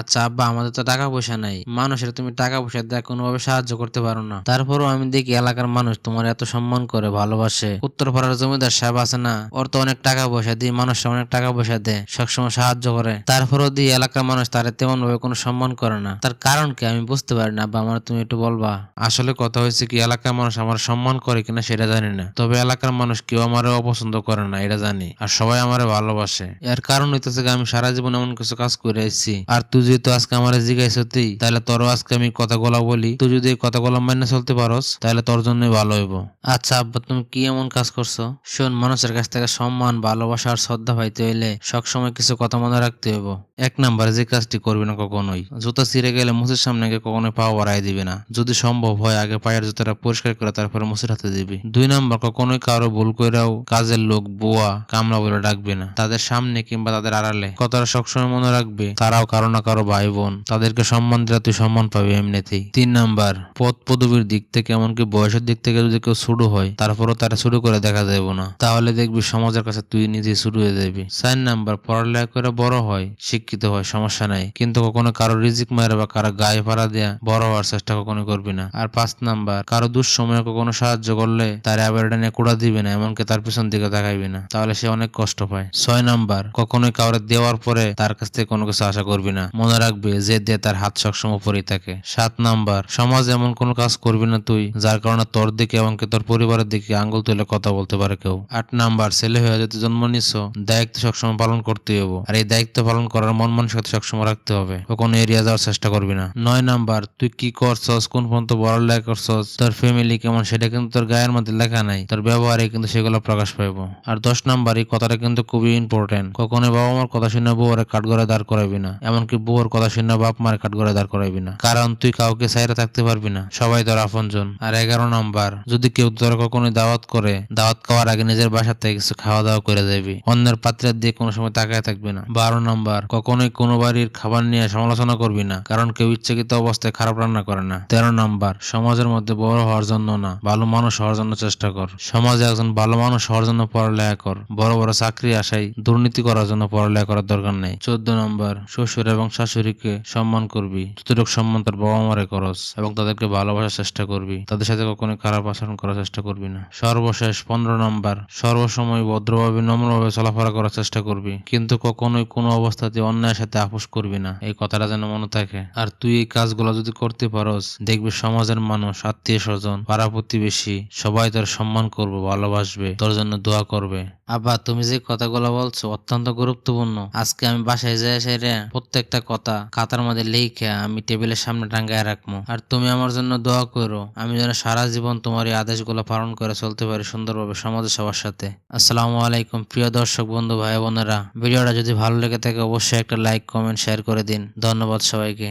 আচ্ছা আব্বা, আমাদের তো টাকা পয়সা নাই। মানুষের তুমি টাকা পয়সা দেয় কোনোভাবে সাহায্য করতে পারো না। তারপরও আমি দেখি এলাকার মানুষ তোমার এত সম্মান করে, ভালোবাসে। উত্তরপাড়ার জমিদার সাহেব আছে না, ওর তো অনেক টাকা পয়সা দিয়ে মানুষ অনেক টাকা পয়সা দেয়, সবসময় সাহায্য করে। তারপরও দিয়ে এলাকার মানুষ তারা তেমন ভাবে কোনো সম্মান করে না। তার কারণ কি আমি বুঝতে পারি না, আব্বা, আমার তুমি একটু বলবা। আসলে কথা হয়েছে কি, এলাকার মানুষ আমার সম্মান করে কিনা সেটা জানি না। তবে এলাকার মানুষ কেউ আমার অপছন্দ করে না, এটা জানি। আর সবাই আমার ভালোবাসে। এর কারণ হইতেছে আমি সারা জীবন এমন কিছু কাজ করে আসছি আর তুই যেহেতু আজকে আমার জিজ্ঞাসা তাহলে তোরও আজকে আমি কথাগুলা বলি। তুই যদি কথা কথাগুলো মেনে চলতে পারস, তাহলে তোর জন্যই ভালো হইব। আচ্ছা আব্বা, তুমি কি এমন কাজ করছ? শোন, মানুষের কাছ থেকে সম্মান, ভালোবাসা আর শ্রদ্ধা পাইতে হইলে সবসময় কিছু কথা মনে রাখতে হইব। এক নাম্বারে যে কাজটি করবি না কখনোই, জুতা ছিঁড়ে গেলে মুসির সামনে গিয়ে কখনোই পা বাড়াই দিবি না। যদি সম্ভব হয়, আগে পায়ের জুতাটা পরিষ্কার করে তারপরে মুসির হাতে দিবি। দুই নাম্বার, কখনোই কারও ভুল করেও কাজের লোক, বুয়া, কামলা বলে ডাকবে না। তাদের সামনে কিংবা তাদের আড়ালে, কথাটা সবসময় মনে রাখবে, তারাও কারও না কারও ভাই বোন তাদেরকে সম্মান দিলে তুই সম্মান পাবি এমনিতেই। তিন নাম্বার পদ পদবীর দিক থেকে এমনকি বয়সের দিক থেকে যদি কেউ শুরু হয়, তারপরও তারা শুরু করে দেখা দেব না। তাহলে দেখবি সমাজের কাছে তুই নিজে শুরু হয়ে যাবি। চার নাম্বার, পড়ালেখা করে বড় হয়, শিক্ষিত হয়, সমস্যা নাই। কিন্তু কখনো কারও রিজিক মারে বা কারও গায়ে ভাড়া দেয়া বড় হওয়ার চেষ্টা কখনো করবি না। আর পাঁচ নাম্বার, কারও দুঃসময়ে কখনো সাহায্য করলে তার আবার এটা নিয়ে কুড়া দিবি না, এমনকি তার পিছন দিকে তাকাইবি না। তাহলে সে অনেক কষ্ট পায়। ছয় নাম্বার, কখনোই কাউরে দেওয়ার পরে তার কাছ থেকে কোনো কিছু আশা করবি না। মনে রাখবে যে দে তার হাত সবসময় উপরেই থাকে। সাত নাম্বার, সমাজ এমন কোনো কাজ করবি না তুই, যার কারণে তোর দিকে এমনকি তোর পরিবারের দিকে আঙ্গুল তুলে কথা বলতে পারে কেউ। আট নাম্বার, ছেলে হয়ে যদি জন্ম নিছ, দায়িত্ব সবসময় পালন করতে হবে। আর এই দায়িত্ব পালন করার মন মানসিকতা সবসময় রাখতে হবে। কখনো এরিয়া যাওয়ার চেষ্টা করবি না। নয় নাম্বার, তুই কি করছস, কোন পর্যন্ত পড়ালেখা করছস, তোর ফ্যামিলি কেমন, সেটা কিন্তু তোর গায়ের মধ্যে লেখা নাই। তোর ব্যবহারে কিন্তু সেগুলো প্রকাশ পাইব। আর দশ নাম্বার, এই কথাটা কিন্তু খুবই ইম্পর্টেন্ট কখনো বাবা মার কথা শুনে বউরে কাঠগড়ে দাঁড় করাবি না। এমনকি বউর কথা শুনে বাপ মার কাঠগড়ে দাঁড় করাবি না। কারণ তুই কাউকে সাইরে থাকতে পারবি না। সবাই তোর আপনজন। আর এগারো নাম্বার, যদি কেউ তোর কখনো দাওয়াত করে, দাওয়াত খাওয়ার আগে নিজের বাসার থেকে কিছু খাওয়া দাওয়া করে যাবি। অন্যের পাত্রের দিয়ে কোনো সময় তাকায় থাকবি না। বারো নাম্বার, কখনোই কোনো বাড়ির খাবার নিয়ে সমালোচনা করবি না। কারণ কেউ ইচ্ছাকৃত অবস্থায় খারাপ রান্না করে না। তেরো নাম্বার, সমাজের মধ্যে বড় হওয়ার জন্য না, ভালো মানুষ হওয়ার জন্য চেষ্টা কর। সমাজে একজন ভালো মানুষ হওয়ার জন্য পড়ালেখা কর। বড় বড় চাকরি আশাই দুর্নীতি করার জন্য পড়ালেখা করার দরকার নেই। চোদ্দ নম্বর, শ্বশুর এবং শাশুড়িকে সম্মান করবি, যতটুকু সম্মান তার বাবা মারে করস এবং তাদেরকে ভালোবাসার চেষ্টা করবি, তাদের সাথে কখনো খারাপ আচরণ করার চেষ্টা করবি না। সর্বশেষ পনেরো নম্বর, সর্বসময় ভদ্রভাবে, নম্রভাবে চলাফেরা করার চেষ্টা করবি, কিন্তু কখনোই কোনো অবস্থাতে অন্যায়ের সাথে আপোষ করবি না। এই কথাটা যেন মনে থাকে। আর তুই এই কাজগুলো যদি করতে পারস, দেখবি সমাজের মানুষ, আত্মীয় স্বজন, পাড়া প্রতিবেশী, সবাই তোর সম্মান করবে, ভালোবাসবে, তোর জন্য দোয়া করবে। আব্বা, তুমি যে কথাগুলো বলছো অত্যন্ত গুরুত্বপূর্ণ। আজকে আমি বাসায় যাই এসে রে, প্রত্যেকটা কথা খাতার মধ্যে লিখে আমি টেবিলের সামনে টাঙ্গায় রাখব আর তুমি আমার জন্য দোয়া করো, আমি যেন সারা জীবন তোমার এই আদেশগুলো পালন করে চলতে পারি সুন্দরভাবে সমাজের সবার সাথে। আসসালামু আলাইকুম, প্রিয় দর্শক, বন্ধু, ভাই, বোনেরা। ভিডিওটা যদি ভালো লেগে থাকে, অবশ্যই একটা লাইক, কমেন্ট, শেয়ার করে দিন। ধন্যবাদ সবাইকে।